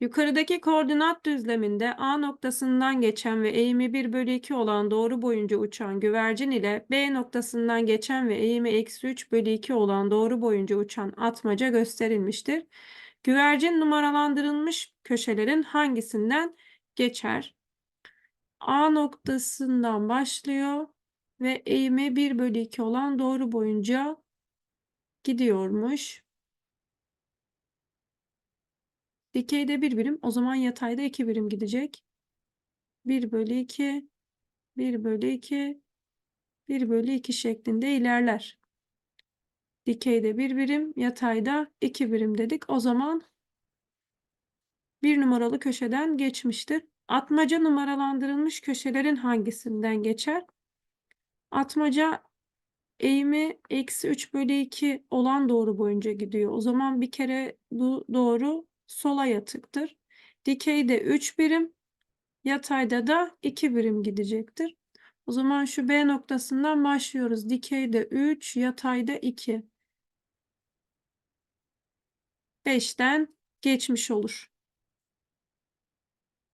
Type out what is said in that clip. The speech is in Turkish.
Yukarıdaki koordinat düzleminde A noktasından geçen ve eğimi 1 bölü 2 olan doğru boyunca uçan güvercin ile B noktasından geçen ve eğimi eksi 3 bölü 2 olan doğru boyunca uçan atmaca gösterilmiştir. Güvercin numaralandırılmış köşelerin hangisinden geçer? A noktasından başlıyor ve eğimi 1 bölü 2 olan doğru boyunca gidiyormuş. Dikeyde bir birim, o zaman yatayda iki birim gidecek. 1 bölü 2, 1 bölü 2, 1 bölü 2 şeklinde ilerler. Dikeyde bir birim, yatayda iki birim dedik. O zaman bir numaralı köşeden geçmiştir. Atmaca numaralandırılmış köşelerin hangisinden geçer? Atmaca eğimi eksi 3 bölü 2 olan doğru boyunca gidiyor. O zaman bir kere bu doğru sola yatıktır. Dikeyde 3 birim, yatayda da 2 birim gidecektir. O zaman şu B noktasından başlıyoruz. Dikeyde 3, yatayda 2. 5'ten geçmiş olur.